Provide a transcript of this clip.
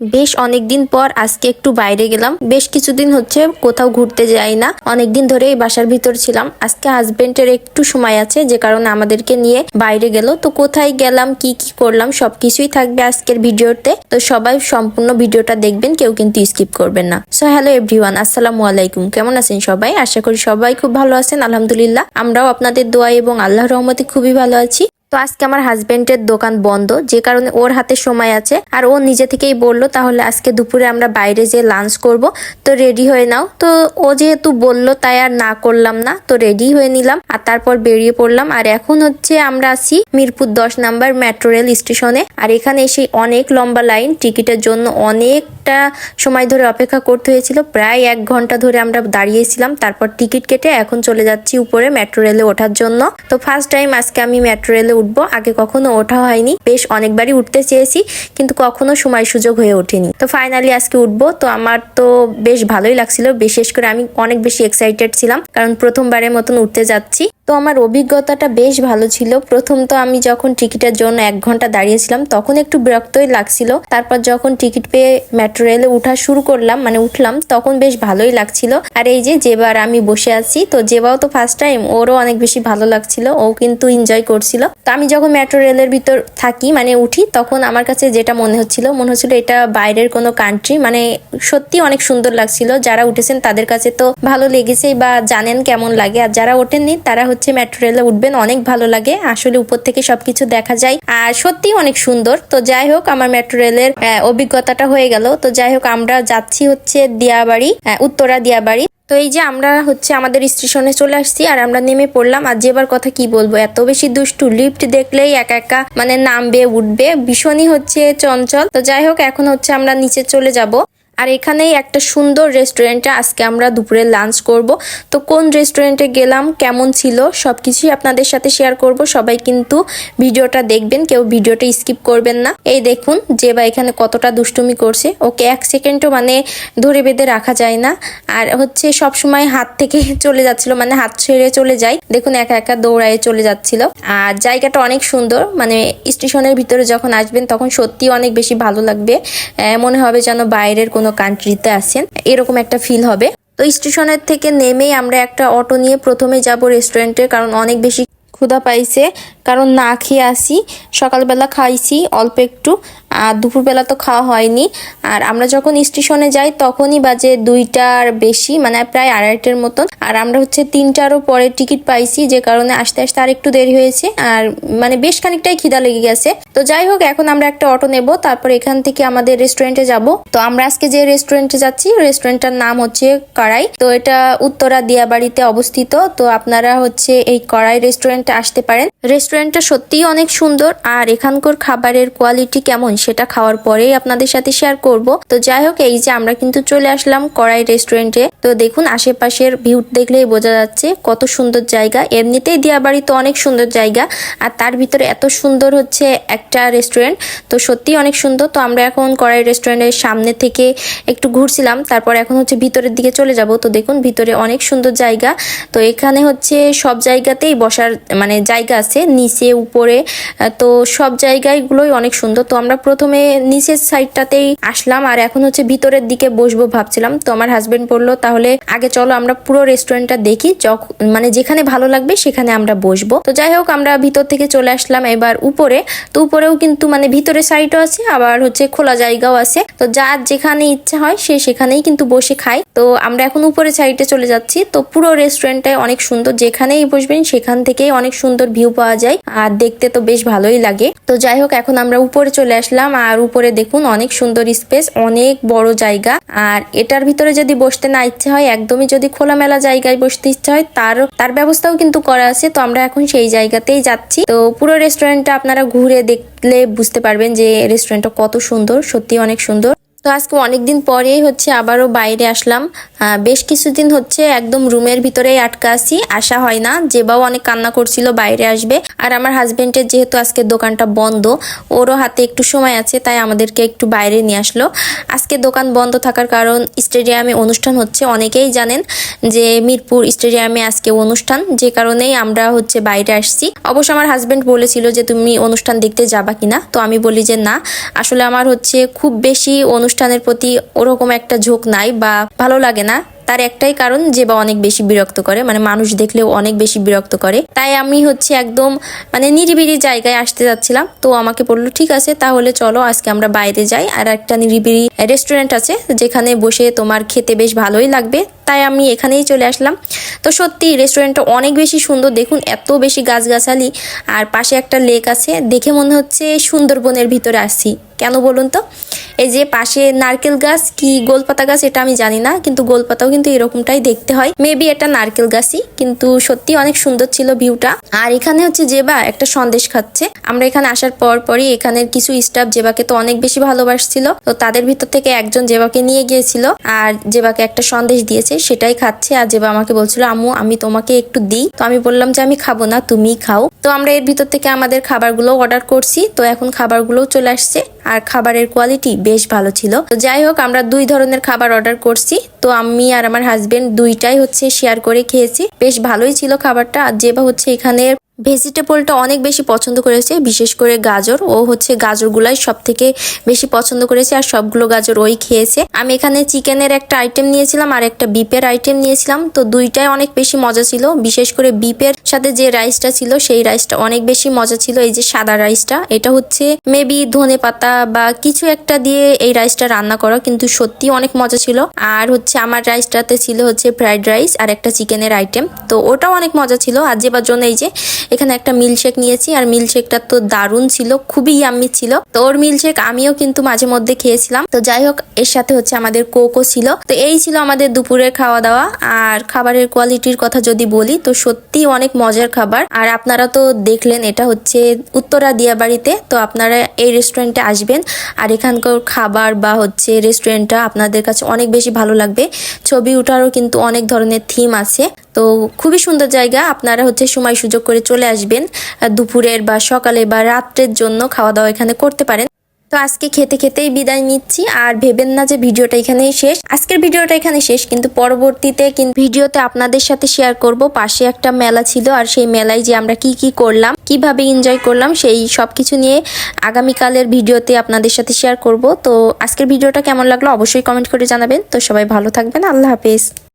বেশ অনেকদিন পর আজকে একটু বাইরে গেলাম। বেশ কিছুদিন হচ্ছে কোথাও ঘুরতে যাই না। অনেকদিন ধরে এই বাসার ভিতর ছিলাম। আজকে হাজবেন্ডের একটু সময় আছে, যে কারণে আমাদেরকে নিয়ে বাইরে গেল। তো কোথায় গেলাম, কি কি করলাম, সবকিছুই থাকবে আজকের ভিডিওতে। তো সবাই সম্পূর্ণ ভিডিওটা দেখবেন, কেউ কিন্তু স্কিপ করবেন না। সো হ্যালো এভরিওয়ান, আসসালামু আলাইকুম। কেমন আছেন সবাই? আশা করি সবাই খুব ভালো আছেন, আলহামদুলিল্লাহ। আমরাও আপনাদের দোয়া এবং আল্লাহর রহমতে খুবই ভালো আছি। তো আজকে আমার হাজবেন্ডের দোকান বন্ধ, যে কারণে ওর হাতে সময় আছে। আর ও নিজে থেকেই বলল, তাহলে আজকে দুপুরে আমরা বাইরে যেয়ে লাঞ্চ করব। তো রেডি হয়ে নাও। তো ও যেহেতু বলল, তাই আর না করলাম না। তো রেডি হয়ে নিলাম, আর তারপর বেরিয়ে পড়লাম। আর এখন হচ্ছে আমরা আছি মিরপুর দশ নাম্বার মেট্রো রেল স্টেশনে। আর এখানে এসে অনেক লম্বা লাইন, টিকিটের জন্য অনেকটা সময় ধরে অপেক্ষা করতে হয়েছিল। প্রায় এক ঘণ্টা ধরে আমরা দাঁড়িয়েছিলাম, তারপর টিকিট কেটে এখন চলে যাচ্ছি উপরে মেট্রো রেলে ওঠার জন্য। তো ফার্স্ট টাইম আজকে আমি মেট্রো রেলে উঠবো, আগে কখনো ওঠা হয়নি। বেশ অনেকবারই উঠতে চেয়েছি, কিন্তু কখনো সময় সুযোগ হয়ে ওঠেনি। তো ফাইনালি আজকে উঠবো, তো আমার তো বেশ ভালোই লাগছিল, বিশেষ করে আমি অনেক বেশি এক্সাইটেড ছিলাম, কারণ প্রথমবারের মতন উঠতে যাচ্ছি। তো আমার অভিজ্ঞতাটা বেশ ভালো ছিল। প্রথম তো আমি যখন টিকিটের জন্য এক ঘণ্টা দাঁড়িয়েছিলাম, তখন একটু বিরক্তই লাগছিল। তারপর যখন টিকিট পেয়ে মেট্রো রেলে উঠা শুরু করলাম মানে উঠলাম, তখন বেশ ভালোই লাগছিল। আর এই যে যেবার আমি বসে আছি, তো যেবাও তো ফার্স্ট টাইম ওরও অনেক বেশি ভালো লাগছিল, ও কিন্তু এনজয় করছিল। তো আমি যখন মেট্রো রেলের ভিতর থাকি মানে উঠি, তখন আমার কাছে যেটা মনে হচ্ছিল মনে হচ্ছিল এটা বাইরের কোনো কান্ট্রি মানে সত্যি অনেক সুন্দর লাগছিল। যারা উঠেছেন তাদের কাছে তো ভালো লেগেছে বা জানেন কেমন লাগে। আর যারা ওঠেননি, তারা হচ্ছে মেট্রো রেলে উঠবেন, অনেক ভালো লাগে। আসলে উপর থেকে সবকিছু দেখা যায়, আর সত্যি অনেক সুন্দর। তো যাই হোক, আমার মেট্রো রেলের অভিজ্ঞতাটা হয়ে গেল। তো যাই হোক, আমরা যাচ্ছি হচ্ছে দিয়াবাড়ি উত্তরা দিয়াবাড়ি। তো এই যে আমরা হচ্ছে আমাদের স্টেশনে চলে আসছি আর আমরা নেমে পড়লাম। আর যেবার কথা কি বলব? এত বেশি দুষ্টু লিফট দেখলেই একা একা মানে নামবে, উঠবে, ভীষণই হচ্ছে চঞ্চল। তো যাই হোক, এখন হচ্ছে আমরা নিচে চলে যাব। আর এখানেই একটা সুন্দর রেস্টুরেন্টে আজকে আমরা দুপুরে লাঞ্চ করব। তো কোন রেস্টুরেন্টে গেলাম, কেমন ছিল সব কিছুই আপনাদের সাথে শেয়ার করব। সবাই কিন্তু ভিডিওটা দেখবেন, কেউ ভিডিওটা স্কিপ করবেন না। এই দেখুন যে বা এখানে কতটা দুষ্টুমি করছে। ওকে এক সেকেন্ডও মানে ধরে বেঁধে রাখা যায় না। আর হচ্ছে সব সময় হাত থেকে চলে যাচ্ছিল মানে হাত ছেড়ে চলে যায়। দেখুন, একা একা দৌড়ায় চলে যাচ্ছিল। আর জায়গাটা অনেক সুন্দর মানে স্টেশনের ভিতরে যখন আসবেন, তখন সত্যি অনেক বেশি ভালো লাগবে। মনে হবে যেন বাইরের কোনো কান্ট্রিতে আছেন, এরকম একটা ফিল হবে। তো স্টেশনের থেকে নেমেই আমরা একটা অটো নিয়ে প্রথমে যাব রেস্টুরেন্টে কারণ অনেক বেশি ক্ষুধা পাইছে। কারণ না খেয়ে আসি। সকালবেলা খাইছি, অল্প একটু। আর দুপুরবেলা তো খাওয়া হয়নি। আর আমরা যখন স্টেশনে যাই, তখনই বাজে দুইটার বেশি মানে প্রায় আড়াইটের মতন। আর আমরা হচ্ছে তিনটারও পরে টিকিট পাইছি, যে কারণে আসতে আসতে আর একটু দেরি হয়েছে। আর মানে বেশ খানিকটাই খিদা লেগে গেছে। তো যাই হোক, এখন আমরা একটা অটো নেব, তারপর এখান থেকে আমাদের রেস্টুরেন্টে যাব। তো আমরা আজকে যে রেস্টুরেন্টে যাচ্ছি রেস্টুরেন্টটার নাম হচ্ছে কড়াই। তো এটা উত্তরা দিয়াবাড়িতে অবস্থিত। তো আপনারা হচ্ছে এই কড়াই রেস্টুরেন্টে আসতে পারেন। রেস্টুরেন্টটা সত্যিই অনেক সুন্দর, আর এখানকার খাবারের কোয়ালিটি কেমন সেটা খাওয়ার পরেই আপনাদের সাথে শেয়ার করব। তো যাই হোক, এই যে আমরা কিন্তু চলে আসলাম কড়াই রেস্টুরেন্টে তো দেখুন, আশেপাশের ভিউ দেখলেই বোঝা যাচ্ছে কত সুন্দর জায়গা। এমনিতেই দিয়াবাড়ি তো অনেক সুন্দর জায়গা, আর তার ভিতরে এত সুন্দর হচ্ছে একটা রেস্টুরেন্ট তো সত্যি অনেক সুন্দর। তো আমরা এখন কড়াই রেস্টুরেন্টের সামনে থেকে একটু ঘুরছিলাম, তারপর এখন হচ্ছে ভিতরের দিকে চলে যাব। তো দেখুন, ভিতরে অনেক সুন্দর জায়গা। তো এখানে হচ্ছে সব জায়গাতেই বসার মানে জায়গা আছে। নিচে, উপরে তো সব জায়গাগুলোই অনেক সুন্দর। তো আমরা প্রথমে নিচের সাইডটাতেই আসলাম আর এখন হচ্ছে ভিতরের দিকে বসবো ভাবছিলাম। তো আমার হাজবেন্ড বলল, তাহলে আগে চলো আমরা পুরো রেস্টুরেন্টটা দেখি। মানে যেখানে ভালো লাগবে সেখানে আমরা বসবো। তো যাই হোক, আমরা ভিতর থেকে চলে আসলাম এবার উপরে। তো উপরেও কিন্তু মানে ভিতরে সাইডও আছে, আবার হচ্ছে খোলা জায়গাও আছে। তো যার যেখানে ইচ্ছা হয়, সে সেখানেই কিন্তু বসে খায়। তো আমরা এখন উপরে সাইডে চলে যাচ্ছি। তো পুরো রেস্টুরেন্টটাই অনেক সুন্দর। যেখানেই বসবেন, সেখান থেকেই অনেক সুন্দর ভিউ পাওয়া যায়। আর দেখতে তো বেশ ভালোই লাগে। তো যাই হোক, এখন আমরা উপরে চলে আসলাম। আর উপরে দেখুন, অনেক সুন্দর স্পেস, অনেক বড় জায়গা। আর এটার ভিতরে যদি বসতে না ইচ্ছে হয়, একদমই যদি খোলামেলা জায়গায় বসতে ইচ্ছে হয়, তার তার ব্যবস্থাও কিন্তু করা আছে। তো আমরা এখন সেই জায়গাতেই যাচ্ছি। তো পুরো রেস্টুরেন্টটা আপনারা ঘুরে দেখলে বুঝতে পারবেন যে রেস্টুরেন্টটা কত সুন্দর সত্যি অনেক সুন্দর। তো আজকে অনেকদিন পরেই হচ্ছে আবারও বাইরে আসলাম। বেশ কিছুদিন হচ্ছে একদম রুমের ভিতরেই আটকা আছি, আসা হয় না। যে যেবাও অনেক কান্না করছিল বাইরে আসবে। আর আমার হাজবেন্ডের যেহেতু আজকে দোকানটা বন্ধ, ওরও হাতে একটু সময় আছে, তাই আমাদেরকে একটু বাইরে নিয়ে আসলো। আজকে দোকান বন্ধ থাকার কারণ স্টেডিয়ামে অনুষ্ঠান হচ্ছে, অনেকেই জানেন যে মিরপুর স্টেডিয়ামে আজকে অনুষ্ঠান, যে কারণেই আমরা হচ্ছে বাইরে আসছি। অবশ্য আমার হাজবেন্ড বলেছিল যে, তুমি অনুষ্ঠান দেখতে যাবা কিনা? তো আমি বলি যে, না। আসলে আমার হচ্ছে খুব বেশি অনুষ্ঠান অনুষ্ঠানের প্রতি ওরকম একটা ঝোঁক নাই বা ভালো লাগে না। তার একটাই কারণ যে বা অনেক বেশি বিরক্ত করে মানে মানুষ দেখলেও অনেক বেশি বিরক্ত করে। তাই আমি হচ্ছে একদম মানে নিরিবিলি জায়গায় আসতে যাচ্ছিলাম। তো আমাকে বলল, ঠিক আছে, তাহলে চলো আজকে আমরা বাইরে যাই। আর একটা নিরিবিলি রেস্টুরেন্ট আছে, যেখানে বসে তোমার খেতে বেশ ভালোই লাগবে। তাই আমি এখানেই চলে আসলাম। তো সত্যি রেস্টুরেন্টটা অনেক বেশি সুন্দর। দেখুন, এত বেশি গাছগাছালি। আর পাশে একটা লেক আছে। দেখে মনে হচ্ছে সুন্দরবনের ভিতরে আসছি। কেন বলুন তো? এই যে পাশে নারকেল গাছ, কি গোলপাতা গাছ এটা আমি জানি না, কিন্তু গোলপাতাও কিন্তু এরকমটাই দেখতে হয়। মেবি এটা নারকেল গাছই, কিন্তু সত্যি অনেক সুন্দর ছিল ভিউটা আর এখানে হচ্ছে জেবা একটা সন্দেশ খাচ্ছে। আমরা এখানে আসার পর পরই এখানের কিছু স্টাফ জেবাকে তো অনেক বেশি ভালোবাসছিল। তো তাদের ভিতর থেকে একজন জেবাকে নিয়ে গিয়েছিল, আর জেবাকে একটা সন্দেশ দিয়েছে, সেটাই খাচ্ছে। আর জেবা আমাকে বলছিল, আম্মু, আমি তোমাকে একটু দিই। তো আমি বললাম যে, আমি খাব না তুমি খাও। তো আমরা এর ভিতর থেকে আমাদের খাবারগুলো অর্ডার করছি। তো এখন খাবারগুলোও চলে আসছে। আর খাবারের কোয়ালিটি বেশ ভালো ছিল। তো যাই হোক, আমরা দুই ধরনের খাবার অর্ডার করছি। তো আমি আর আমার হাজবেন্ড দুইটাই হচ্ছে শেয়ার করে খেয়েছি। বেশ ভালোই ছিল খাবারটা। আর যেবা হচ্ছে এখানে ভেজিটেবলটা অনেক বেশি পছন্দ করেছে, বিশেষ করে গাজর। ও হচ্ছে গাজরগুলাই সব থেকে বেশি পছন্দ করেছে আর সবগুলো গাজর ওই খেয়েছে। আমি এখানে চিকেনের একটা আইটেম নিয়েছিলাম আর একটা বিপের আইটেম নিয়েছিলাম। তো দুইটাই অনেক বেশি মজা ছিল, বিশেষ করে বিপের সাথে যে রাইসটা ছিল, সেই রাইসটা অনেক বেশি মজা ছিল, এই যে সাদা রাইসটা এটা হচ্ছে মেবি ধনে পাতা বা কিছু একটা দিয়ে এই রাইসটা রান্না করা, কিন্তু সত্যি অনেক মজা ছিল। আর হচ্ছে আমার রাইসটাতে ছিল হচ্ছে ফ্রাইড রাইস আর একটা চিকেনের আইটেম তো ওটাও অনেক মজা ছিল। আর যেবার জন্য এই যে এখানে একটা মিল্কশেক নিয়েছি, আর মিল্কশেকটা তো দারুণ ছিল, খুবই ইয়াম্মি ছিল। তো ওর মিল্কশেক আমিও কিন্তু মাঝে মধ্যে খেয়েছিলাম। তো যাই হোক, এর সাথে হচ্ছে আমাদের কোকো ছিল। তো এই ছিল আমাদের দুপুরের খাওয়া দাওয়া আর খাবারের কোয়ালিটির কথা যদি বলি, তো সত্যি অনেক মজার খাবার। আর আপনারা তো দেখলেন, এটা হচ্ছে উত্তরা দিয়াবাড়িতে। তো আপনারা এই রেস্টুরেন্টে আসবেন। আর এখানকার খাবার বা হচ্ছে রেস্টুরেন্টটা আপনাদের কাছে অনেক বেশি ভালো লাগবে। ছবি ওঠারও কিন্তু অনেক ধরনের থিম আছে। তো খুবই সুন্দর জায়গা। আপনারা হচ্ছে সময় সুযোগ করে চলে আসবেন দুপুরের বা সকালে বা রাত্রের জন্য খাওয়া দাওয়া এখানে করতে পারেন। তো আজকে খেতে খেতেই বিদায় নিচ্ছি, আর ভেবেন না যে ভিডিওটা এখানেই শেষ। আজকের ভিডিওটা এখানে শেষ, কিন্তু পরবর্তীতে কিন্তু ভিডিওতে আপনাদের সাথে শেয়ার করব। পাশে একটা মেলা ছিল, আর সেই মেলায় যে আমরা কি কি করলাম, কীভাবে এনজয় করলাম, সেই সব কিছু নিয়ে আগামীকালের ভিডিওতে আপনাদের সাথে শেয়ার করব। তো আজকের ভিডিওটা কেমন লাগল অবশ্যই কমেন্ট করে জানাবেন। তো সবাই ভালো থাকবেন, আল্লাহ হাফেজ।